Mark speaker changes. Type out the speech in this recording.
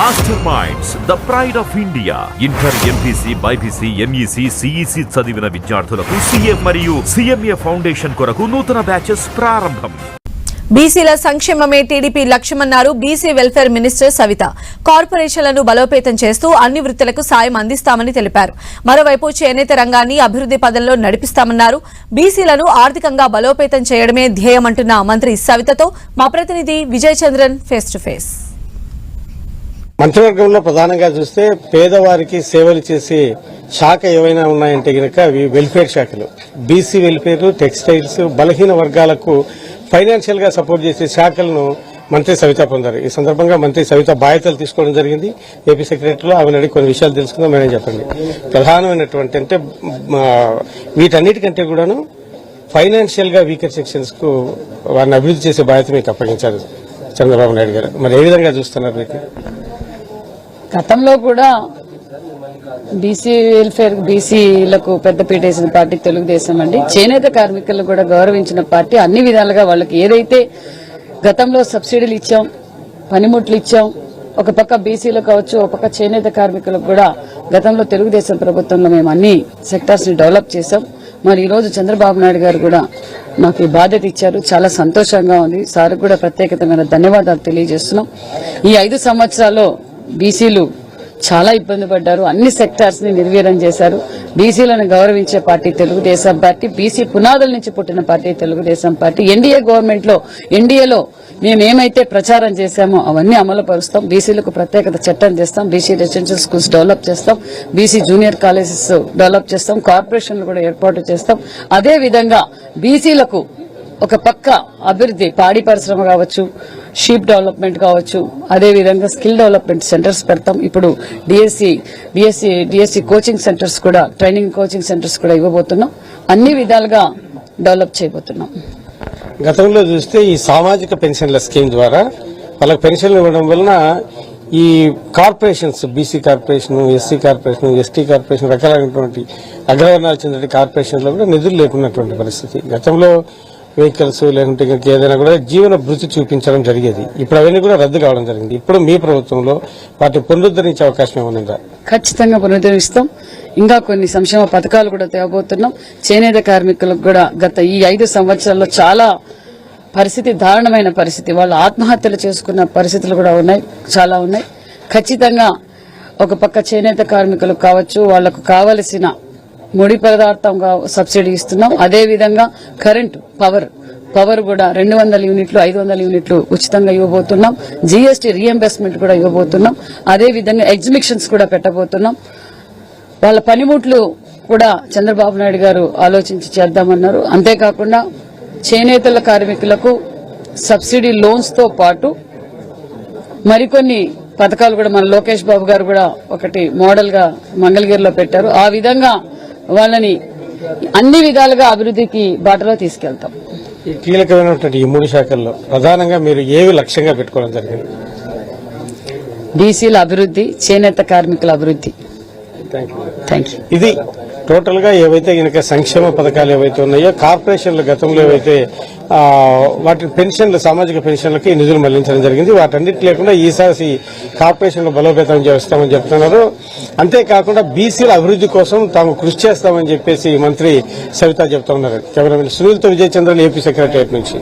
Speaker 1: Master minds the pride of India inter MPC BiPC MEC CEC చదివిన విద్యార్థులకు CM మరియు CMA foundation కొరకు నూతన బ్యాచెస్ ప్రారంభం.
Speaker 2: బీసీల సంక్షేమమే టీడీపీ లక్ష్యమన్నారు బీసీ వెల్ఫేర్ మినిస్టర్ సవిత. కార్పొరేషన్లను బలోపేతం చేస్తూ అన్ని వృత్తులకు సాయం అందిస్తామని తెలిపారు. మరోవైపు చేనేత రంగాన్ని అభివృద్ది పదంలో నడిపిస్తామన్నారు. బీసీలను ఆర్థికంగా బలోపేతం చేయడమే ధ్యేయమంటున్న మంత్రి సవితతో మా ప్రతినిధి Vijay Chandran face to face
Speaker 3: మంత్రివర్గంలో ప్రధానంగా చూస్తే పేదవారికి సేవలు చేసే శాఖ ఏవైనా ఉన్నాయంటే గనక అవి వెల్ఫేర్ శాఖలు. బీసీ వెల్ఫేర్ టెక్స్టైల్స్ బలహీన వర్గాలకు ఫైనాన్షియల్గా సపోర్ట్ చేసే శాఖలను మంత్రి సవిత పొందారు. ఈ సందర్భంగా మంత్రి సవిత బాధ్యతలు తీసుకోవడం జరిగింది. ఏపీ సెక్రటరీలో ఆమె అడిగి కొన్ని విషయాలు తెలుసుకుందాం మేడం చెప్పండి. ప్రధానమైనటువంటి అంటే మా, వీటన్నిటికంటే కూడాను ఫైనాన్షియల్గా వీకర్ సెక్షన్స్కు వారిని అభివృద్ధి చేసే బాధ్యత మీకు అప్పగించారు చంద్రబాబు నాయుడు గారు. మరి ఏ విధంగా చూస్తున్నారు మీకు?
Speaker 4: గతంలో కూడా బీసీ వెల్ఫేర్ బీసీలకు పెద్దపీట వేసిన పార్టీ తెలుగుదేశం అండి. చేనేత కార్మికులను కూడా గౌరవించిన పార్టీ అన్ని విధాలుగా వాళ్ళకి ఏదైతే గతంలో సబ్సిడీలు ఇచ్చాం పనిముట్లు ఇచ్చాం ఒక పక్క బీసీలు కావచ్చు ఒక పక్క చేనేత కార్మికులకు కూడా గతంలో తెలుగుదేశం ప్రభుత్వంలో మేము అన్ని సెక్టార్స్ని డెవలప్ చేశాం. మరి ఈ రోజు చంద్రబాబు నాయుడు గారు కూడా మాకు ఈ బాధ్యత ఇచ్చారు. చాలా సంతోషంగా ఉంది. సార్ కూడా ప్రత్యేకతమైన ధన్యవాదాలు తెలియజేస్తున్నాం. ఈ ఐదు సంవత్సరాల్లో బీసీలు చాలా ఇబ్బంది పడ్డారు. అన్ని సెక్టార్స్ని నిర్వీర్యం చేశారు. బీసీలను గౌరవించే పార్టీ తెలుగుదేశం పార్టీ బీసీ పునాదుల నుంచి పుట్టిన పార్టీ తెలుగుదేశం పార్టీ. ఎన్డీఏ గవర్నమెంట్లో ఎన్డీఏలో మేము ఏమైతే ప్రచారం చేశామో అవన్నీ అమలు పరుస్తాం. బీసీలకు ప్రత్యేకత చట్టం చేస్తాం. బీసీ రెసిడెన్షియల్ స్కూల్స్ డెవలప్ చేస్తాం. బీసీ జూనియర్ కాలేజెస్ డెవలప్ చేస్తాం. కార్పొరేషన్లు కూడా ఏర్పాటు చేస్తాం. అదే విధంగా బీసీలకు ఒక పక్క అభివృద్ధి పాడి పరిశ్రమ కావచ్చు షీప్ డెవలప్మెంట్ కావచ్చు అదే విధంగా స్కిల్ డెవలప్మెంట్ సెంటర్స్ పెడతాం. ఇప్పుడు DSC BSc DSC coaching centres కూడా ట్రైనింగ్ కోచింగ్ సెంటర్స్ కూడా ఇవ్వబోతున్నాం. అన్ని విధాలుగా డెవలప్ చేయబోతున్నాం.
Speaker 3: గతంలో చూస్తే ఈ సామాజిక పెన్షన్ల స్కీమ్ ద్వారా వాళ్ళకి పెన్షన్లు ఇవ్వడం వలన ఈ corporations BC corporation SC corporation ST corporation రకరకాలైనటువంటి అగ్రవర్ణాలు చెందిన కార్పొరేషన్లో కూడా నిధులు లేకున్నటువంటి పరిస్థితి. గతంలో వెహికల్స్ లేకుంటే ఇంకా ఏదైనా కూడా జీవన భృతి చూపించడం జరిగేది. ఇప్పుడు అవన్నీ కూడా రద్దు కావడం జరిగింది. ఇప్పుడు మీ ప్రభుత్వంలో వాటిని పునరుద్ధరించే అవకాశం ఏమైనా
Speaker 4: ఖచ్చితంగా పునరుద్ధరిస్తాం. ఇంకా కొన్ని సంక్షేమ పథకాలు కూడా తేవబోతున్నాం. చేనేత కార్మికులకు కూడా గత ఈ ఐదు సంవత్సరాల్లో చాలా పరిస్థితి దారుణమైన పరిస్థితి. వాళ్ళు ఆత్మహత్యలు చేసుకున్న పరిస్థితులు కూడా ఉన్నాయి చాలా ఉన్నాయి. ఖచ్చితంగా ఒక పక్క చేనేత కార్మికులకు కావచ్చు వాళ్ళకు కావలసిన ముడి పదార్థంగా సబ్సిడీ ఇస్తున్నాం. అదే విధంగా కరెంట్ పవర్ పవర్ కూడా రెండు వందల యూనిట్లు ఐదు వందల యూనిట్లు ఉచితంగా ఇవ్వబోతున్నాం. జీఎస్టీ రీఎంబర్స్మెంట్ కూడా ఇవ్వబోతున్నాం. అదే విధంగా ఎగ్జిబిషన్స్ కూడా పెట్టబోతున్నాం. వాళ్ళ పనిముట్లు కూడా చంద్రబాబు నాయుడు గారు ఆలోచించి చేద్దామన్నారు. అంతేకాకుండా చేనేతల కార్మికులకు సబ్సిడీ లోన్స్తో పాటు మరికొన్ని పథకాలు కూడా మన లోకేష్ బాబు గారు కూడా ఒకటి మోడల్గా మంగళగిరిలో పెట్టారు. ఆ విధంగా వాళ్ళని అన్ని విధాలుగా అభివృద్ధికి బాటలో తీసుకెళ్తాం.
Speaker 3: ఈ కీలకమైనటువంటి ఈ మూడు శాఖల్లో ప్రధానంగా మీరు ఏవి లక్ష్యంగా పెట్టుకోవడం జరిగింది?
Speaker 4: బీసీల అభివృద్ధి చేనేత కార్మికుల అభివృద్ధి.
Speaker 3: థ్యాంక్ యూ ఇది టోటల్గా ఏవైతే గనక సంక్షేమ పథకాలు ఏవైతే ఉన్నాయో కార్పొరేషన్ల గతంలో ఏవైతే వాటి పెన్షన్లు సామాజిక పెన్షన్లకి నిధులు మళ్ళించడం జరిగింది. వాటన్నిటి లేకుండా ఈసారి కార్పొరేషన్లు బలోపేతం చేస్తామని చెప్తున్నారు. అంతేకాకుండా బీసీల అభివృద్ధి కోసం తాము కృషి చేస్తామని చెప్పేసి మంత్రి సవిత చెప్తా ఉన్నారు. కెమెరామెన్ సునీల్తో విజయ్ చంద్రన్ ఏపీ సెక్రటరియట్ నుంచి.